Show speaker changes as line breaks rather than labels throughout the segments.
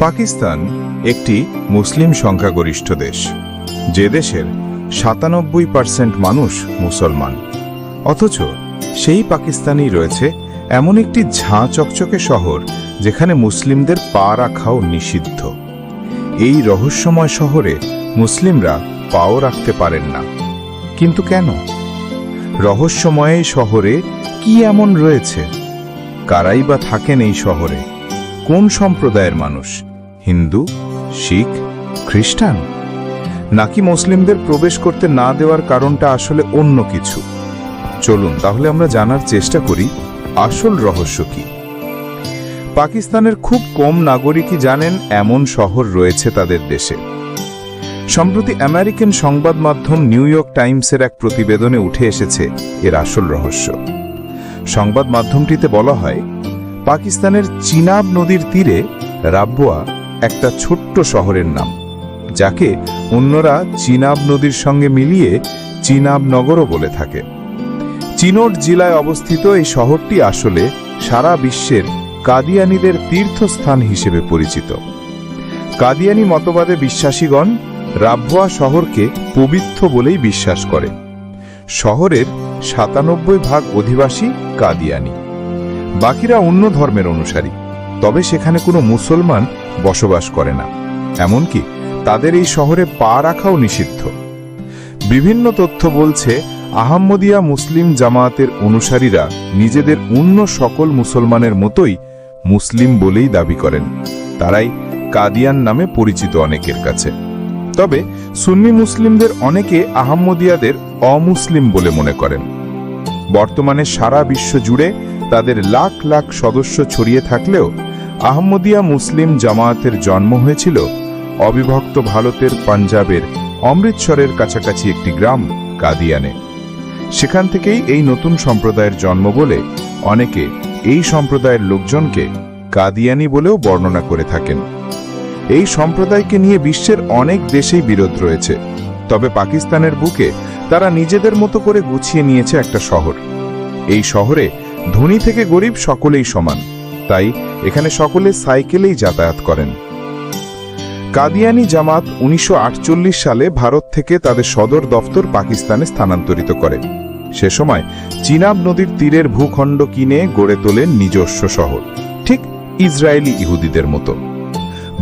পাকিস্তান একটি মুসলিম সংখ্যাগরিষ্ঠ দেশ। যে দেশের সাতানব্বই পার্সেন্ট মানুষ মুসলমান। অথচ সেই পাকিস্তানেই রয়েছে এমন একটি ঝাঁ চকচকে শহর যেখানে মুসলিমদের পা রাখাও নিষিদ্ধ। এই রহস্যময় শহরে মুসলিমরা পাও রাখতে পারেন না। কিন্তু কেন? রহস্যময় শহরে কি এমন রয়েছে? কারাই বা থাকেন এই শহরে? কোন সম্প্রদায়ের মানুষ? হিন্দু, শিখ, খ্রিস্টান? নাকি মুসলিমদের প্রবেশ করতে না দেওয়ার কারণটা আসলে অন্য কিছু? চলুন, তাহলে আমরা জানার চেষ্টা করি, আসল রহস্য কি? পাকিস্তানের খুব কম নাগরিকই জানেন এমন শহর রয়েছে তাদের দেশে। সম্প্রতি আমেরিকান সংবাদ মাধ্যম নিউ ইয়র্ক টাইমসের এক প্রতিবেদনে উঠে এসেছে এর আসল রহস্য। সংবাদ মাধ্যমটিতে বলা হয়, পাকিস্তানের চিনাব নদীর তীরে রাব্বোয়া একটা ছোট্ট শহরের নাম, যাকে অন্যরা চিনাব নদীর সঙ্গে মিলিয়ে চিনাব নগরও বলে থাকে। চিনোট জেলায় অবস্থিত এই শহরটি আসলে সারা বিশ্বের কাদিয়ানিদের তীর্থস্থান হিসেবে পরিচিত। কাদিয়ানি মতবাদে বিশ্বাসীগণ রাব্বোয়া শহরকে পবিত্র বলেই বিশ্বাস করে। শহরের সাতানব্বই ভাগ অধিবাসী কাদিয়ানি। বাকিরা অন্য ধর্মের অনুসারী। তবে সেখানে কোনো মুসলমান বসবাস করে না। এমনকি তাদের এই শহরে পা রাখাও নিষিদ্ধ। বিভিন্ন তথ্য বলছে, আহম্মদিয়া মুসলিম জামায়াতের অনুসারীরা নিজেদের অন্য সকল মুসলমানের মতোই মুসলিম বলেই দাবি করেন। তারাই কাদিয়ান নামে পরিচিত অনেকের কাছে। তবে সুন্নি মুসলিমদের অনেকে আহম্মদিয়াদের অমুসলিম বলে মনে করেন। বর্তমানে সারা বিশ্ব জুড়ে তাদের লাখ লাখ সদস্য ছড়িয়ে থাকলেও আহমদিয়া মুসলিম জামায়াতের জন্ম হয়েছিল অবিভক্ত ভারতের পাঞ্জাবের অমৃতসরের কাছাকাছি একটি গ্রাম, কাদিয়ানে। সেখান থেকেই এই নতুন সম্প্রদায়ের জন্ম বলে অনেকে এই সম্প্রদায়ের লোকজনকে কাদিয়ানি বলেও বর্ণনা করে থাকেন। এই সম্প্রদায়কে নিয়ে বিশ্বের অনেক দেশেই বিরোধ রয়েছে, তবে পাকিস্তানের বুকে তারা নিজেদের মতো করে গুছিয়ে নিয়েছে একটা শহর। এই শহরে ধনী থেকে গরিব সকলেই সমান। তাই এখানে সকলে সাইকেলেই যাতায়াত করেন। কাদিয়ানি জামাত উনিশশো আটচল্লিশ সালে ভারত থেকে তাদের সদর দফতর পাকিস্তানে স্থানান্তরিত করে। সে সময় চিনাব নদীর তীরের ভূখণ্ড কিনে গড়ে তোলেন নিজস্ব শহর, ঠিক ইসরায়েলি ইহুদিদের মতো।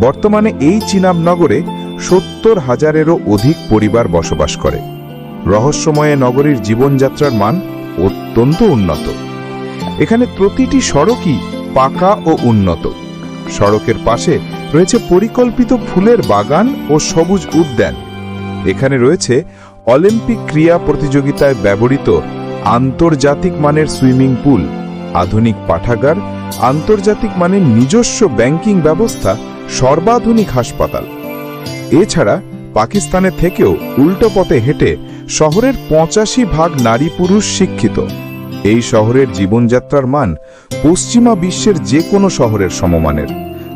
বর্তমানে এই চিনাব নগরে সত্তর হাজারেরও অধিক পরিবার বসবাস করে। রহস্যময়ে নগরীর জীবনযাত্রার মান অত্যন্ত উন্নত। এখানে প্রতিটি সড়কই পাকা ও উন্নত। সড়কের পাশে রয়েছে পরিকল্পিত ফুলের বাগান ও সবুজ উদ্যান। এখানে রয়েছে অলিম্পিক ক্রীড়া প্রতিযোগিতায় ব্যবহৃত আন্তর্জাতিক মানের সুইমিং পুল, আধুনিক পাঠাগার, আন্তর্জাতিক মানের নিজস্ব ব্যাংকিং ব্যবস্থা, সর্বাধুনিক হাসপাতাল। এছাড়া পাকিস্তানে থেকেও উল্টো পথে হেঁটে শহরের পঁচাশি ভাগ নারী পুরুষ শিক্ষিত। এই শহরের জীবনযাত্রার মান পশ্চিমা বিশ্বের যে কোনো শহরের সমমানের,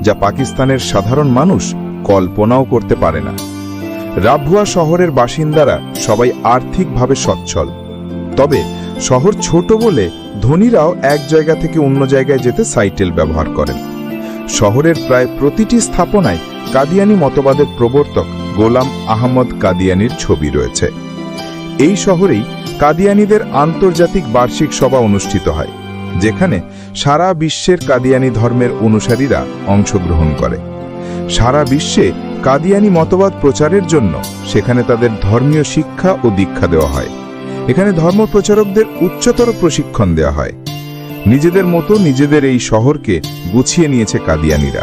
যা পাকিস্তানের সাধারণ মানুষ কল্পনাও করতে পারে না। রাভুয়া শহরের বাসিন্দারা সবাই আর্থিকভাবে সচ্ছল। তবে শহর ছোট বলে ধনীরাও এক জায়গা থেকে অন্য জায়গায় যেতে সাইকেল ব্যবহার করেন। শহরের প্রায় প্রতিটি স্থাপনায় কাদিয়ানি মতবাদের প্রবর্তক গোলাম আহমদ কাদিয়ানির ছবি রয়েছে। এই শহরেই কাদিয়ানিদের আন্তর্জাতিক বার্ষিক সভা অনুষ্ঠিত হয়, যেখানে সারা বিশ্বের কাদিয়ানি ধর্মের অনুসারীরা অংশগ্রহণ করে। সারা বিশ্বে কাদিয়ানি মতবাদ প্রচারের জন্য সেখানে তাদের ধর্মীয় শিক্ষা ও দীক্ষা দেওয়া হয়। এখানে ধর্ম প্রচারকদের উচ্চতর প্রশিক্ষণ দেওয়া হয়। নিজেদের মতো নিজেদের এই শহরকে গুছিয়ে নিয়েছে কাদিয়ানিরা।